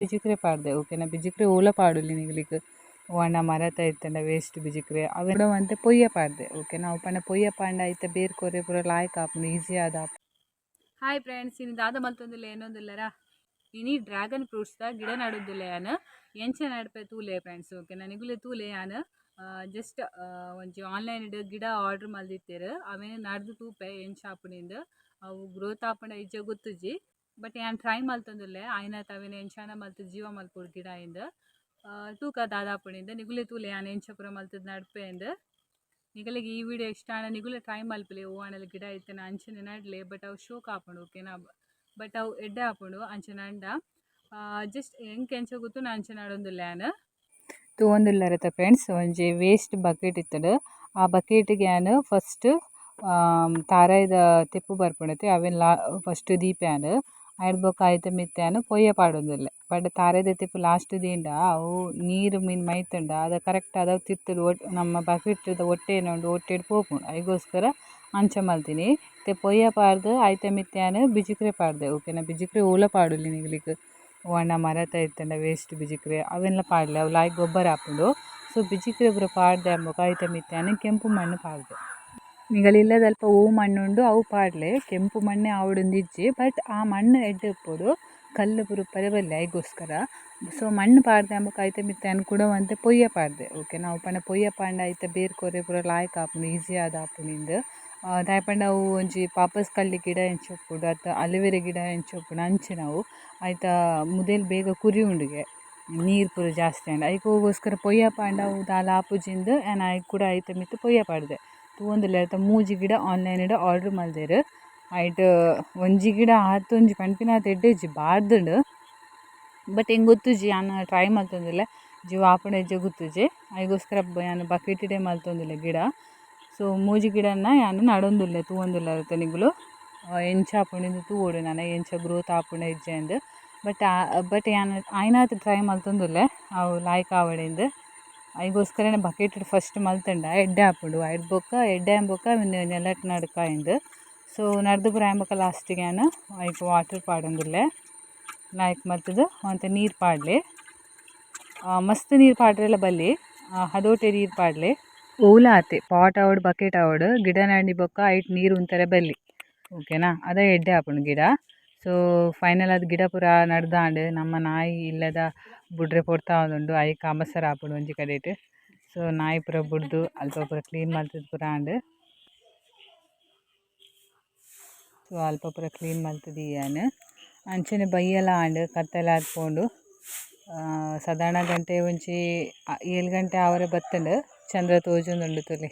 ಬಿಜಿಕ್ರೆ ಪಾಡ್ದೆ ಓಕೆನಾ ಬಿಜಿಕ್ರೆ ಓಲ ಪಾಡುಲಿ ನಿಗ್ಲಿಕ್. ಒಣ ಮರತ ಇತ್ತಂಡ ವೇಸ್ಟ್ ಬಿಜಿಕ್ರೆ. ಅವೆಲ್ಲ ಅಂತ ಪೊಯ್ಯ ಪಾಡ್ದೆ ಓಕೆನಾ ಅವು ಪಂಡ ಪೊಯ್ಯ ಪಾಂಡ ಆಯ್ತ ಬೇರ್ ಕೊರೆ ಪೂರ ಲಾಯ್ಕ್ ಆಪುಂಡು ಈಸಿ ಆದ ಹಾಯ್ ಫ್ರೆಂಡ್ಸ್ ಇನ್ನು ದಾದ ಮಲ್ತೊಂದುಲ್ಲ, ಏನೊಂದಿಲ್ಲರ? ಇನಿ ಡ್ರ್ಯಾಗನ್ ಫ್ರೂಟ್ಸ್ದ ಗಿಡ ನಡುದಿಲ್ಲ ಯಾನ್? ಎಂಚ ನಡ್ಪೆ ತೂಲೆ ಫ್ರೆಂಡ್ಸ್ ಓಕೆ ನಿಗುಲೆ ತೂಲೆ ಯಾನ್? ಜಸ್ಟ್ ಒಂಜಿ ಆನ್ಲೈನ್ ಗಿಡ ಆರ್ಡರ್ ಮಲ್ದಿತ್ತೇರು. ಅವೇನು ನಡ್ದು ತೂಪೆ ಎಂಚ ಆಪುನಿಂದ. ಅವು ಗ್ರೋತ್ ಆಪುಂಡ ಇಜ್ಜ ಗೊತ್ತುಜಿ. ಬಟ್ ಯಾನ್ ಟ್ರೈ ಮಲ್ತೊಂದುಲ್ಲೆ ಆಯ್ನ ತಾವೇನು ಎಂಚಾನ ಮಲ್ತು ಜೀವ ಮಲ್ಪುಡು ಗಿಡ ಇಂದ್. ತೂಕ ದಾದಾಪುಣಿಂದ ನಿಗುಲೆ ತೂಲೆ ಯಾನ್ ಎಂಚಪುರ ಮಲ್ತದ ನಡ್ಪೆ ಇಂದ. ನಿಗಲಿಗೆ ಈ ವಿಡಿಯೋ ಇಷ್ಟ ಆಣ ನಿಗುಲೆ ಟ್ರೈ ಮಲ್ಪಲೆ, ಓ ಆಣಲ್ಲಿ ಗಿಡ ಇತ್ತನ ಅಂಚನೆ ನಡ್ಲೆ, ಬಟ್ ಅವು ಶೋಕ್ ಆಪುಂಡು ಓಕೆನಾ ಬಟ್ ಅವು ಎಡ್ಡೆ ಆಪುಂಡು, ಅಂಚನ ಅಂಡ. ಜಸ್ಟ್ ಹೆಂಗೆ ಎಂಚ ಗೊತ್ತು ನಾ ಅಂಚನೆ ನಡೊಂದುಲ್ಲೆ ಯಾನ್ ತೂವೊಂದುಲ್ಲರತ ಫ್ರೆಂಡ್ಸ್, ಒಂಜಿ ವೇಸ್ಟ್ ಬಕೆಟ್ ಇತ್ತುಂಡು. ಆ ಬಕೆಟ್ಗೆ ಯಾನ್ ಫಸ್ಟ್ ತಾರಾಯ್ದ ತೆಪ್ಪು ಬರ್ಪುಣತೆ ಅವೆನ್ ಲಾ ಫಸ್ಟ್ ದೀಪ್ಯಾನ್ ಐಡ್ ಬೊಕ ಐತ ಮಿತ್ತ್ಯಾನ್ ಪೊಯ್ಯ ಪಾಡೊಂದುಲ್ಲೆ ಪಂಡ ತಾರಾಯ್ದ ತಿಪ್ಪು ಲಾಸ್ಟ್ ದಿಂಡ ಅವು ನೀರು ಮೀನ್ ಮೈತುಂಡ, ಅದ ಕರೆಕ್ಟ್ ತಿರ್ತುಡು ಒಟ್, ನಮ್ಮ ಬಕೆಟ್ದ ಒಟ್ಟೆನ ಉಂಡು ಒಟ್ಟೆಡ್ ಪೋಪುಂಡು ಐಗೋಸ್ಕರ ಅಂಚ ಮಲ್ತಿನಿ. ತೆ ಪೊಯ್ಯ ಪಾಡ್ದ್ ಐತ ಮಿತ್ತ್ಯಾನ್ ಬಿಜಿಕ್ರೆ ಪಾಡ್ದೆ. ಓಕೆನಾ? ಬಿಜಿಕ್ರೆ ಓಲ ಪಾಡುಲಿ ನಿಗ್ಲಿಕ್ ಒಣ ಮರತ ಇತ್ತಂಡ ವೇಸ್ಟ್ ಬಿಜಿಕ್ರೆ. ಅವೆಲ್ಲ ಪಾಡ್ಲೆ. ಅವು ಲಾಯ್ಕ್ ಗೊಬ್ಬರ ಆಪುಂಡು ಸೊ ಬಿಜಿಕ್ರೆ ಪೂರ ಪಾಡ್ದೆ ಅಂಬೊಕ ಐತ ಮಿತ್ತ್ಯಾನ್ ಕೆಂಪು ಮಣ್ಣು ಪಾಡ್ದೆ. ನಿಗಳಿಲ್ಲದ ಅಲ್ಪ ಹೂ ಮಣ್ಣುಂಡು, ಅವು ಪಾಡ್ಲೆ. ಕೆಂಪು ಮಣ್ಣೆ ಆವಡುಂದಿಜ್ಜಿ ಬಟ್ ಆ ಮಣ್ಣು ಎಡ್ಡೆ ಇಪ್ಪೊಡು ಕಲ್ಲು ಪೂರ ಉಪ್ಪರೆ ಬಲ್ಲೆ ಐಗೋಸ್ಕರ ಸೊ ಮಣ್ಣು ಪಾಡ್ದೆ ಅಂಬೊಕ ಐತ ಮಿತ್ತ್ಯಾನ್ ಒಂತೆ ಪೊಯ್ಯ ಪಾಡ್ದೆ. ಓಕೆ ನಾವು ಪಂಡ ಪೊಯ್ಯ ಪಾಂಡ ಐತ ಬೇರ್ ಕೊರೆ ಪೂರ ಲಾಯ್ಕ್ ಆಪುಂಡು ಈಸಿ ಆದ ಆಪುನಿಂದ್ ದಾಯೆ ಪಂಡ ಅವು ಒಂಜಿ ಪಾಪಸ್ ಕಲ್ಲಿ ಗಿಡ ಎಂಚೊಪ್ಪುಡು ಅತ್ತ ಅಲುವೆರೆ ಗಿಡ ಎಂಚೊಪ್ಪುಡು ಅಂಚೆ ನಾವು. ಐತ ಮುದೇಲ್ ಬೇಗ ಕುರಿ ಉಂಡುಗೆ. ನೀರು ಪೂರ ಜಾಸ್ತಿ ಆಂಡ. ಐಕೋಗೋಸ್ಕರ ಪೊಯ್ಯ ಪಾಂಡ ಅವು ದಾಲ ಆಪುಜಿಂದ್ ಆ್ಯನ್ ಐಕ್ ಕೂಡ ಐತ ಮಿತ್ತ್ ಪೊಯ್ಯ ಪಾಡ್ದೆ. ತೂವೊಂದುಲ್ಲೆ ತ ಮೂಜಿ ಗಿಡ ಆನ್ಲೈನ್ಡ್ ಆರ್ಡರ್ ಮಲ್ದೆರ್ ಐಟ್ ಒಂಜಿ ಗಿಡ ಆತ್ ಒಂಜಿ ಪನ್ಪಿನಾತ್ ಎಡ್ಡೆಜ್ಜಿ ಬಾರ್ದುಂಡು. ಬಟ್ ಎಂಕ್ ಗೊತ್ತುಜಿ ಯಾನ್ ಟ್ರೈ ಮಲ್ತೊಂದುಲ್ಲೆ ಜೀವ ಆಪುಂಡ ಎಜ್ಜ ಗೊತ್ತುಜಿ ಐಗೋಸ್ಕರ ಯಾನ್ ಬಕೆಟ್ಡೆ ಮಲ್ತೊಂದುಲ್ಲೆ ಗಿಡ. ಸೊ ಮೂಜಿ ಗಿಡನ್ನ ಯಾನ್ ನಡೊಂದುಲ್ಲೆ ತೂವೊಂದುಲ್ಲೆರ್ ನಿಗುಲು. ಎಂಚ ಆಪುಂಡಿಂದ್ ತೂವೊಡು ನನ ಎಂಚ ಗ್ರೋತ್ ಆಪುಂಡ ಇಜ್ಜೆಂದ್ ಬಟ್ ಬಟ್ ಯಾನ್ ಆಯ್ನಾತ್ ಟ್ರೈ ಮಲ್ತೊಂದುಲ್ಲೆ ಅವು ಲಾಯ್ಕ್ ಐಗೋಸ್ಕರನೆ ಬಕೆಟ್ ಫಸ್ಟ್ ಮಲ್ತುಂಡ, ಎಡ್ಡೆ ಆಪುಂಡು ಐಟ್ ಬೊಕ, ಎಡ್ಡೆ ಆಂಬೊಕ ನೆಲಟ್ ನಡುಕ ಇಂದು. ಸೊ ಸೋ ಪೂರ ಆಂಬೊಕ ಲಾಸ್ಟಿಗೆ ಐಕ್ ವಾಟರ್ ಪಾಡೊಂದುಲ್ಲೆ ನಾಯ್ಕ್ ಮತ್ತುದು ಒಂತೆ ನೀರು ಪಾಡ್ಲೆ. ಮಸ್ತ್ ನೀರು ಪಾಡ್ರೆಲ್ಲ ಬಲ್ಲಿ. ಹದೋಟೆ ನೀರು ಪಾಡ್ಲಿ. ಓಲ ಆತೆ, ಪಾಟ್ ಆವಡ್ ಬಕೆಟ್ ಆವಡ್, ಗಿಡ ನಡ್ನಿ ಬೊಕ್ಕ ಐಟ್ ನೀರು ಉಂತರೆ ಬಲ್ಲಿ. ಓಕೆನಾ ಅದೇ ಎಡ್ಡೆ ಆಪುಂಡು ಗಿಡ. ಸೊ ಫೈನಲ್ ಆದ್ ಗಿಡ ಪೂರ ನಡ್ದಾಂಡ್ ನಮ್ಮ ನಾಯಿ ಇಲ್ಲದ ಬುಡ್ರೆ ಪೊರ್ತಾ ಉಂಡು. ಐ ಅಮಸರ ಆಪುಂಡು ಒಂಜಿ ಕಡೆಟ್. ಸೊ ನಾಯಿ ಪೂರ ಬುಡ್ದು, ಅಲ್ಪ ಪೂರ ಕ್ಲೀನ್ ಮಲ್ತುದು ಪೂರ ಆಂಡ್. ಸೊ ಅಲ್ಪ ಪೂರ ಕ್ಲೀನ್ ಮಲ್ತುದು ಯಾನ್ ಅಂಚನೆ ಬೈಯಲ ಆಂಡ್, ಕತ್ತಲ ಹಾಕೊಂಡು ಸಾಧಾರಣ ಗಂಟೆ ಒಂಜಿ ಏಳು ಗಂಟೆ ಆವರೆ ಬತ್ತುಂಡು ಚಂದ್ರ ತೋಜೊಂದುಂಡು ತೂಲೆ.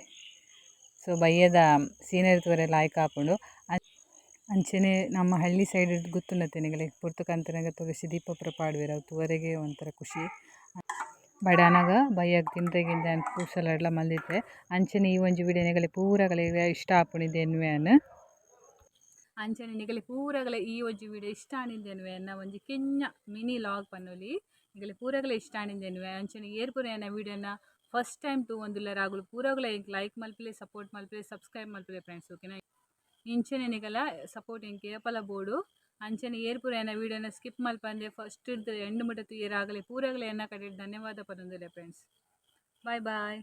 ಸೊ ಬಯ್ಯದ ಸೀನರಿ ತೋರೆ ಲಾಯ್ಕ್ ಆಪುಂಡು. ಅಂಚನೆ ನಮ್ಮ ಹಳ್ಳಿ ಸೈಡ್ ಗೊತ್ತುಂಡ ನಿಗಳಿಗೆ ಪೊರ್ತು ಕಂತುನಗ ತುಳಸಿ ದೀಪ ಪೂರ ಪಾಡ್ವೆರ್ ಅವು ತೂವರೆಗೆ ಒಂಥರ ಖುಷಿ. ಬಡಾನಗ ಬಯ್ಯಗ್ ಅನ್ಪ ಕೂಸಲಡ್ಲ ಮಲ್ದಿತ್ತೆ ಅಂಚನೆ ಈ ಒಂಜಿ ವಿಡಿಯೋ ನಿಗಲೆ ಪೂರಗಳಿಗೆ ಇಷ್ಟ ಆಪುಂಡಿದೆ ಎನ್ವೆನ್ ಅಂಚನೆ ನಿಗಲೆ ಪೂರಗಲೆ ಈ ಒಂಜಿ ವಿಡಿಯೋ ಇಷ್ಟ ಆನಿಂದೆನ್ವೆ ಅನ್ನ? ಒಂಜಿ ಕೆಂಜ ಮಿನಿ ಲಾಗ್ ಪನ್ನೊಲಿ ನಿಗಲೆ ಪೂರಗಲೆ ಇಷ್ಟ ಆನಿಂದೆನ್ವೆ ಅಂಚನೆ ಏರ್ಪುರ ಏನ ವಿಡಿಯೋನ ಫಸ್ಟ್ ಟೈಮ್ ಒಂದುಲ್ಲೆರ್ ಆಗುಲು ಪೂರಗಲ ಲೈಕ್ ಮಲ್ಪಿಲೆ ಸಪೋರ್ಟ್ ಮಲ್ಪಿಲೆ ಸಬ್ಸ್ಕ್ರೈಬ್ ಮಲ್ಪಿಲೆ ಫ್ರೆಂಡ್ಸ್ ಓಕೆನಾ ಇಂಚನೆ ನಿಗಲ ಸಪೋರ್ಟ್ ಎಂಕ್? ಏಪಲ ಬೋಡು ಅಂಚನೆ ಏರ್ಪುರ ಪೂರ ವೀಡಿಯೋನ ಸ್ಕಿಪ್ ಮಲ್ಪಂದೆ ಫಸ್ಟ್ ಎಂಡ್ ಮುಟ್ಟ ಆಗಲಿ ಪೂರಗಲ ಎನ್ನ ಕಡೆ ಧನ್ಯವಾದ ಪದೊಂದಿಲ್ಲ ಫ್ರೆಂಡ್ಸ್ ಬಾಯ್ ಬಾಯ್